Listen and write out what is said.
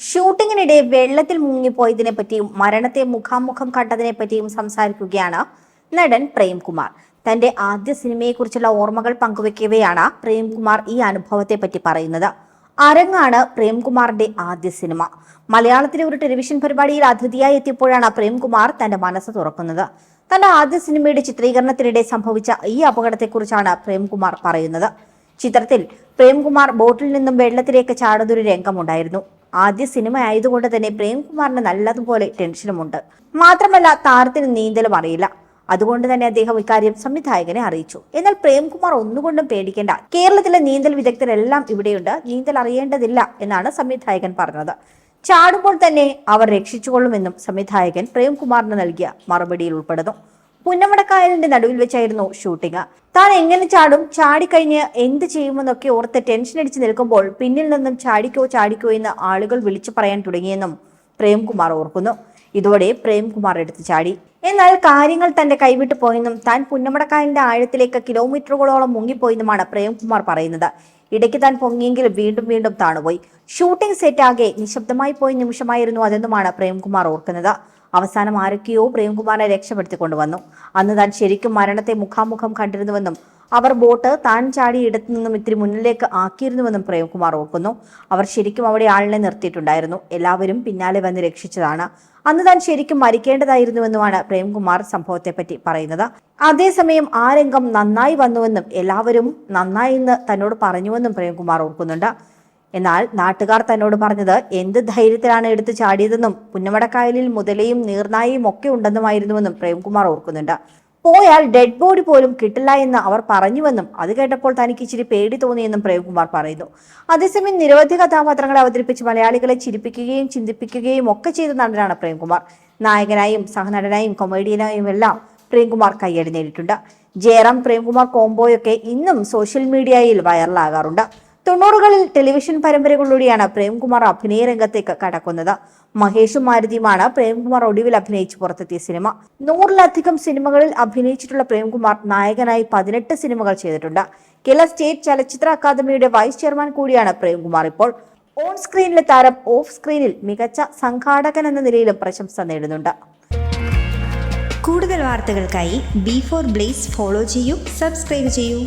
ഷൂട്ടിങ്ങിനിടെ വെള്ളത്തിൽ മുങ്ങിപ്പോയതിനെ പറ്റിയും മരണത്തെ മുഖാമുഖം കണ്ടതിനെ പറ്റിയും സംസാരിക്കുകയാണ് നടൻ പ്രേംകുമാർ. തന്റെ ആദ്യ സിനിമയെക്കുറിച്ചുള്ള ഓർമ്മകൾ പങ്കുവെക്കവെയാണ് പ്രേംകുമാർ ഈ അനുഭവത്തെ പറ്റി പറയുന്നത്. അരങ്ങാണ് പ്രേംകുമാറിന്റെ ആദ്യ സിനിമ. മലയാളത്തിലെ ഒരു ടെലിവിഷൻ പരിപാടിയിൽ അതിഥിയായി എത്തിയപ്പോഴാണ് പ്രേംകുമാർ തന്റെ മനസ്സ് തുറക്കുന്നത്. തന്റെ ആദ്യ സിനിമയുടെ ചിത്രീകരണത്തിനിടെ സംഭവിച്ച ഈ അപകടത്തെക്കുറിച്ചാണ് പ്രേംകുമാർ പറയുന്നത്. ചിത്രത്തിൽ പ്രേംകുമാർ ബോട്ടിൽ നിന്നും വെള്ളത്തിലേക്ക് ചാടുന്നൊരു രംഗമുണ്ടായിരുന്നു. ആദ്യ സിനിമ ആയതുകൊണ്ട് തന്നെ പ്രേംകുമാറിന് നല്ലതുപോലെ ടെൻഷനുമുണ്ട്. മാത്രമല്ല താരത്തിന് നീന്തലും അറിയില്ല. അതുകൊണ്ട് തന്നെ അദ്ദേഹം ഇക്കാര്യം സംവിധായകനെ അറിയിച്ചു. എന്നാൽ പ്രേംകുമാർ ഒന്നുകൊണ്ടും പേടിക്കേണ്ട. കേരളത്തിലെ നീന്തൽ വിദഗ്ധരെല്ലാം ഇവിടെയുണ്ട്. നീന്തൽ അറിയേണ്ടതില്ല എന്നാണ് സംവിധായകൻ പറഞ്ഞത്. ചാടുമ്പോൾ തന്നെ അവർ രക്ഷിച്ചുകൊള്ളുമെന്നും സംവിധായകൻ പ്രേംകുമാറിന് നൽകിയ മറുപടിയിൽ ഉൾപ്പെടുന്നു. പുന്നമടക്കായലിന്റെ നടുവിൽ വെച്ചായിരുന്നു ഷൂട്ടിംഗ് താൻ എങ്ങനെ ചാടും? ചാടിക്കഴിഞ്ഞ് എന്ത് ചെയ്യുമെന്നൊക്കെ ഓർത്ത് ടെൻഷൻ അടിച്ച് നിൽക്കുമ്പോൾ പിന്നിൽ നിന്നും ചാടിക്കോ ചാടിക്കോ എന്ന് ആളുകൾ വിളിച്ചു പറയാൻ തുടങ്ങിയെന്നും പ്രേംകുമാർ ഓർക്കുന്നു. ഇതോടെ പ്രേംകുമാർ എടുത്തു ചാടി. എന്നാൽ കാര്യങ്ങൾ തന്റെ കൈവിട്ടു പോയെന്നും താൻ പുന്നമടക്കായലിന്റെ ആഴത്തിലേക്ക് കിലോമീറ്ററുകളോളം മുങ്ങിപ്പോയെന്നുമാണ് പ്രേംകുമാർ പറയുന്നത്. ഇടയ്ക്ക് താൻ പൊങ്ങിയെങ്കിലും വീണ്ടും വീണ്ടും താണുപോയി. ഷൂട്ടിംഗ് സെറ്റ് ആകെ നിശബ്ദമായി പോയ നിമിഷമായിരുന്നു അതെന്നുമാണ് പ്രേംകുമാർ ഓർക്കുന്നത്. അവസാനം ആരൊക്കെയോ പ്രേംകുമാറിനെ രക്ഷപ്പെടുത്തിക്കൊണ്ടുവന്നു അന്ന് താൻ ശരിക്കും മരണത്തെ മുഖാമുഖം കണ്ടിരുന്നുവെന്നും അവർ ബോട്ട് താൻ ചാടി ഇടത്തു നിന്നും ഇത്തിരി മുന്നിലേക്ക് ആക്കിയിരുന്നുവെന്നും പ്രേംകുമാർ ഓർക്കുന്നു. അവർ ശരിക്കും അവിടെ ആളിനെ നിർത്തിയിട്ടുണ്ടായിരുന്നു. എല്ലാവരും പിന്നാലെ വന്ന് രക്ഷിച്ചതാണ്. അന്ന് താൻ ശരിക്കും മരിക്കേണ്ടതായിരുന്നുവെന്നുമാണ് പ്രേംകുമാർ സംഭവത്തെപ്പറ്റി പറയുന്നത്. അതേസമയം ആ രംഗം നന്നായി വന്നുവെന്നും എല്ലാവരും നന്നായി എന്ന് തന്നോട് പറഞ്ഞുവെന്നും പ്രേംകുമാർ ഓർക്കുന്നുണ്ട്. എന്നാൽ നാട്ടുകാർ തന്നോട് പറഞ്ഞത് എന്ത് ധൈര്യത്തിലാണ് എടുത്തു ചാടിയതെന്നും പുന്നമടക്കായലിൽ മുതലയും നീർനായയും ഒക്കെ ഉണ്ടെന്നുമായിരുന്നുവെന്നും പ്രേംകുമാർ ഓർക്കുന്നുണ്ട്. പോയാൽ ഡെഡ് ബോഡി പോലും കിട്ടില്ല എന്ന് അവർ പറഞ്ഞുവെന്നും അത് കേട്ടപ്പോൾ തനിക്ക് ഇച്ചിരി പേടി തോന്നിയെന്നും പ്രേംകുമാർ പറയുന്നു. അതേസമയം നിരവധി കഥാപാത്രങ്ങളെ അവതരിപ്പിച്ച് മലയാളികളെ ചിരിപ്പിക്കുകയും ചിന്തിപ്പിക്കുകയും ഒക്കെ ചെയ്ത നടനാണ് പ്രേംകുമാർ. നായകനായും സഹനടനായും കൊമേഡിയനായും എല്ലാം പ്രേംകുമാർ കയ്യടി നേടിയിട്ടുണ്ട് ജയറാം പ്രേംകുമാർ കോംബോയൊക്കെ ഇന്നും സോഷ്യൽ മീഡിയയിൽ വൈറലാകാറുണ്ട് തൊണ്ണൂറുകളിൽ ടെലിവിഷൻ പരമ്പരകളിലൂടെയാണ് പ്രേംകുമാർ അഭിനയ രംഗത്തേക്ക് കടക്കുന്നത്. മഹേഷും മാരുതിയുമാണ് പ്രേംകുമാർ ഒടുവിൽ അഭിനയിച്ച് പുറത്തെത്തിയ സിനിമ. നൂറിലധികം സിനിമകളിൽ അഭിനയിച്ചിട്ടുള്ള പ്രേംകുമാർ നായകനായി പതിനെട്ട് സിനിമകൾ ചെയ്തിട്ടുണ്ട്. കേരള സ്റ്റേറ്റ് ചലച്ചിത്ര അക്കാദമിയുടെ വൈസ് ചെയർമാൻ കൂടിയാണ് പ്രേംകുമാർ ഇപ്പോൾ. ഓൺ സ്ക്രീനിലെ താരം ഓഫ് സ്ക്രീനിൽ മികച്ച സംഘാടകൻ എന്ന നിലയിലും പ്രശംസ നേടുന്നുണ്ട്. കൂടുതൽ വാർത്തകൾക്കായി ബി ഫോർ ബ്ലേസ് ഫോളോ ചെയ്യൂ സബ്സ്ക്രൈബ് ചെയ്യൂ.